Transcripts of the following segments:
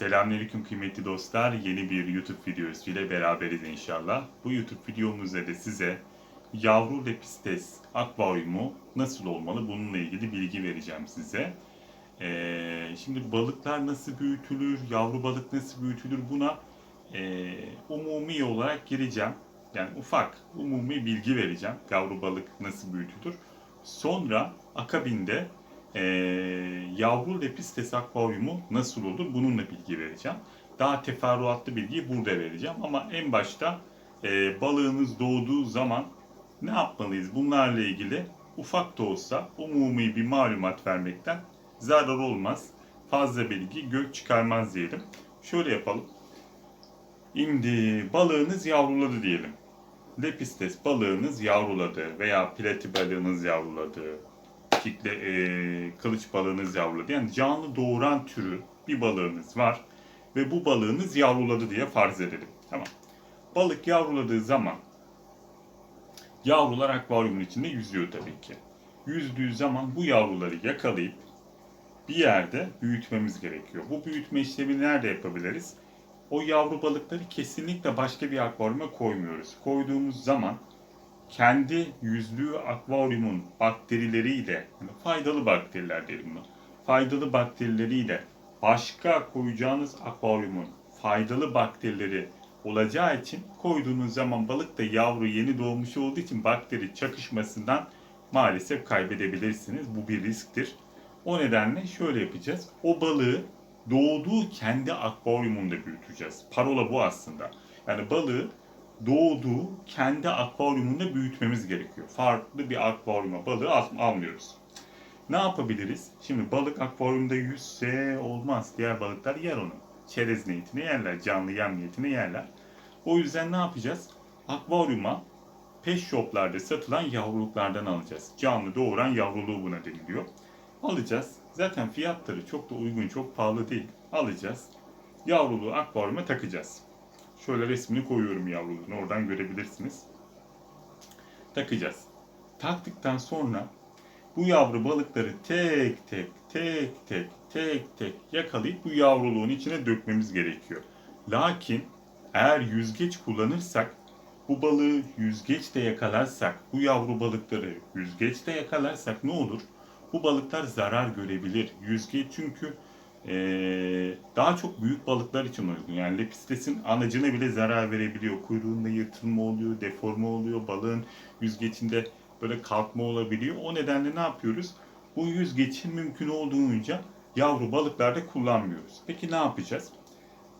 Selamünaleyküm kıymetli dostlar. Yeni bir YouTube videosu ile beraberiz inşallah. Bu YouTube videomuzda da size yavru lepistes akvaryumu nasıl olmalı bununla ilgili bilgi vereceğim size. Ee, şimdi balıklar nasıl büyütülür, yavru balık nasıl büyütülür buna e, umumi olarak gireceğim. Yani ufak umumi bilgi vereceğim. Yavru balık nasıl büyütülür. Sonra akabinde e, yavru lepistes akvaryumu nasıl olur bununla bilgi vereceğim. Daha teferruatlı bilgiyi burada vereceğim ama en başta e, balığınız doğduğu zaman ne yapmalıyız bunlarla ilgili ufak da olsa umumi bir malumat vermekten zarar olmaz. Fazla bilgi gök çıkarmaz diyelim. Şöyle yapalım. Şimdi balığınız yavruladı diyelim. Lepistes balığınız yavruladı veya plati balığınız yavruladı. Kikle, e, kılıç balığınız yavruladı. Yani canlı doğuran türü bir balığınız var ve bu balığınız yavruladı diye farz edelim. Tamam. Balık yavruladığı zaman yavrular akvaryumun içinde yüzüyor tabii ki. Yüzdüğü zaman bu yavruları yakalayıp bir yerde büyütmemiz gerekiyor. Bu büyütme işlemini nerede yapabiliriz? O yavru balıkları kesinlikle başka bir akvaryuma koymuyoruz. Koyduğumuz zaman kendi yüzlüğü akvaryumun bakterileriyle, yani faydalı bakteriler diyelim buna, faydalı bakterileriyle başka koyacağınız akvaryumun faydalı bakterileri olacağı için koyduğunuz zaman balık da yavru yeni doğmuş olduğu için bakteri çakışmasından maalesef kaybedebilirsiniz. Bu bir risktir. O nedenle şöyle yapacağız. O balığı doğduğu kendi akvaryumunda büyüteceğiz. Parola bu aslında. Yani balığı doğduğu kendi akvaryumunda büyütmemiz gerekiyor. Farklı bir akvaryuma balığı al- almıyoruz. Ne yapabiliriz? Şimdi balık akvaryumda yüzse olmaz. Diğer balıklar yer onu. Çerez niyetine yerler, canlı yem niyetine yerler. O yüzden ne yapacağız? Akvaryuma pet shoplarda satılan yavruluklardan alacağız. Canlı doğuran yavruluğu buna deniliyor. Alacağız. Zaten fiyatları çok da uygun, çok pahalı değil. Alacağız. Yavruluğu akvaryuma takacağız. Şöyle resmini koyuyorum yavruluğunu. Oradan görebilirsiniz. Takacağız. Taktıktan sonra bu yavru balıkları tek tek tek tek tek tek yakalayıp bu yavruluğun içine dökmemiz gerekiyor. Lakin eğer yüzgeç kullanırsak bu balığı yüzgeçte yakalarsak, bu yavru balıkları yüzgeçte yakalarsak ne olur? Bu balıklar zarar görebilir. Yüzgeç çünkü eee, daha çok büyük balıklar için uygun. Yani lepistesin anacına bile zarar verebiliyor. Kuyruğunda yırtılma oluyor, deforme oluyor. Balığın yüzgecinde böyle kalkma olabiliyor. O nedenle ne yapıyoruz? Bu yüzgeci mümkün olduğunca yavru balıklarda kullanmıyoruz. Peki ne yapacağız?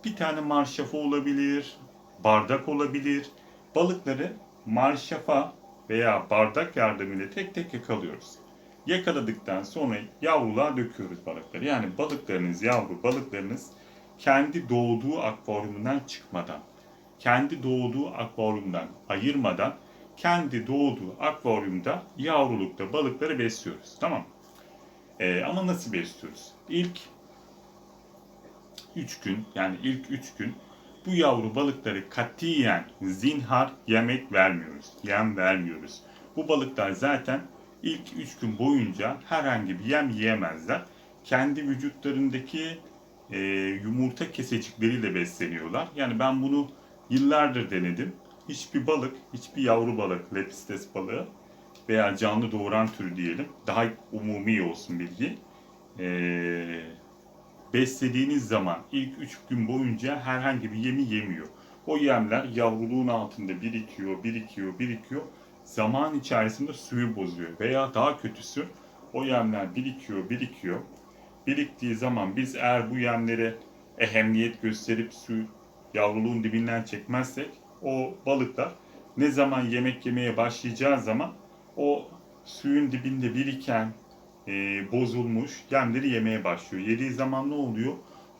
Bir tane marşafa olabilir, bardak olabilir. Balıkları marşafa veya bardak yardımıyla tek tek yakalıyoruz. Yakaladıktan sonra yavruluğa döküyoruz balıkları. Yani balıklarınız, yavru balıklarınız kendi doğduğu akvaryumundan çıkmadan, kendi doğduğu akvaryumdan ayırmadan, kendi doğduğu akvaryumda yavrulukta balıkları besliyoruz. Tamam? Ee, ama nasıl besliyoruz? İlk 3 gün yani ilk 3 gün bu yavru balıkları katiyen zinhar yemek vermiyoruz. Yem vermiyoruz. Bu balıklar zaten ilk 3 gün boyunca herhangi bir yem yiyemezler. Kendi vücutlarındaki e, yumurta kesecikleriyle besleniyorlar. Yani ben bunu yıllardır denedim. Hiçbir balık, hiçbir yavru balık, lepistes balığı veya canlı doğuran türü diyelim. Daha umumi olsun bilgi. Eee beslediğiniz zaman ilk 3 gün boyunca herhangi bir yemi yemiyor. O yemler yavruluğun altında birikiyor, birikiyor, birikiyor. Zaman içerisinde suyu bozuyor veya daha kötüsü o yemler birikiyor, birikiyor. Biriktiği zaman biz eğer bu yemlere ehemmiyet gösterip su yavruluğun dibinden çekmezsek o balıklar ne zaman yemek yemeye başlayacağı zaman o suyun dibinde biriken e, bozulmuş yemleri yemeye başlıyor. Yediği zaman ne oluyor?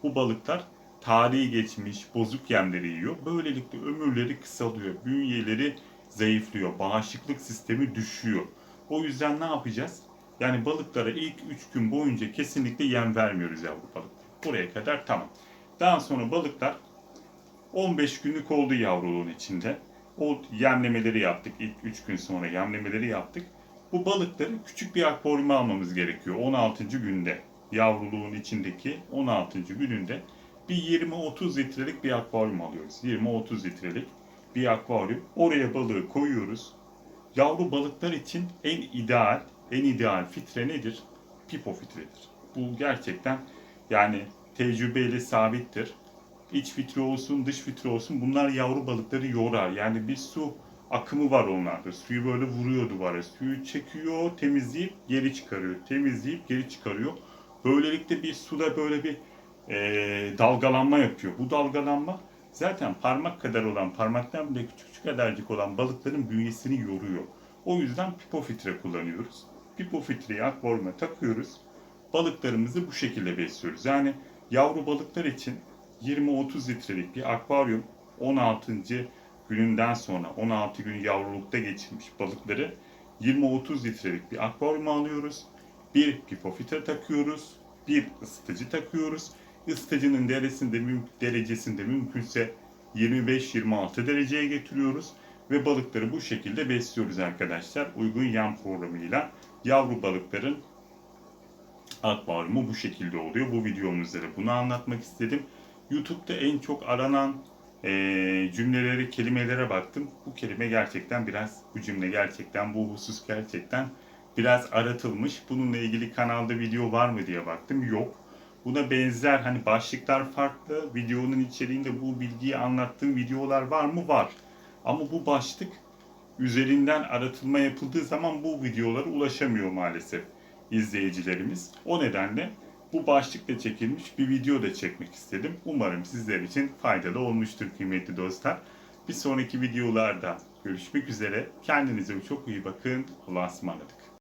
Bu balıklar tarihi geçmiş bozuk yemleri yiyor. Böylelikle ömürleri kısalıyor. Bünyeleri zayıflıyor. Bağışıklık sistemi düşüyor. O yüzden ne yapacağız? Yani balıklara ilk 3 gün boyunca kesinlikle yem vermiyoruz yavru balık. Buraya kadar tamam. Daha sonra balıklar 15 günlük oldu yavruluğun içinde. O yemlemeleri yaptık. İlk 3 gün sonra yemlemeleri yaptık. Bu balıkları küçük bir akvaryuma almamız gerekiyor 16. günde. Yavruluğun içindeki 16. gününde bir 20-30 litrelik bir akvaryum alıyoruz. 20-30 litrelik bir akvaryum. Oraya balığı koyuyoruz. Yavru balıklar için en ideal, en ideal fitre nedir? Pipo fitredir. Bu gerçekten yani tecrübeyle sabittir. İç fitre olsun, dış fitre olsun bunlar yavru balıkları yorar. Yani bir su akımı var onlarda. Suyu böyle vuruyor duvara. Suyu çekiyor, temizleyip geri çıkarıyor. Temizleyip geri çıkarıyor. Böylelikle bir suda böyle bir eee, dalgalanma yapıyor. Bu dalgalanma zaten parmak kadar olan, parmaktan bile küçük küçük kadarcık olan balıkların bünyesini yoruyor. O yüzden pipo filtre kullanıyoruz. Pipo filtreyi akvaryuma takıyoruz. Balıklarımızı bu şekilde besliyoruz. Yani yavru balıklar için 20-30 litrelik bir akvaryum 16. gününden sonra 16 gün yavrulukta geçirmiş balıkları 20-30 litrelik bir akvaryuma alıyoruz. Bir pipo filtre takıyoruz. Bir ısıtıcı takıyoruz. Isıtıcının derecesinde, derecesinde mümkünse 25-26 dereceye getiriyoruz ve balıkları bu şekilde besliyoruz arkadaşlar. Uygun yem programıyla yavru balıkların akvaryumu bu şekilde oluyor. Bu videomuzda da bunu anlatmak istedim. YouTube'da en çok aranan eee cümleleri, kelimelere baktım. Bu kelime gerçekten biraz, bu cümle gerçekten, bu husus gerçekten biraz aratılmış. Bununla ilgili kanalda video var mı diye baktım. Yok. Buna benzer hani başlıklar farklı. Videonun içeriğinde bu bilgiyi anlattığım videolar var mı? Var. Ama bu başlık üzerinden aratılma yapıldığı zaman bu videolara ulaşamıyor maalesef izleyicilerimiz. O nedenle bu başlıkla çekilmiş bir video da çekmek istedim. Umarım sizler için faydalı olmuştur kıymetli dostlar. Bir sonraki videolarda görüşmek üzere. Kendinize çok iyi bakın. Allah'a ısmarladık.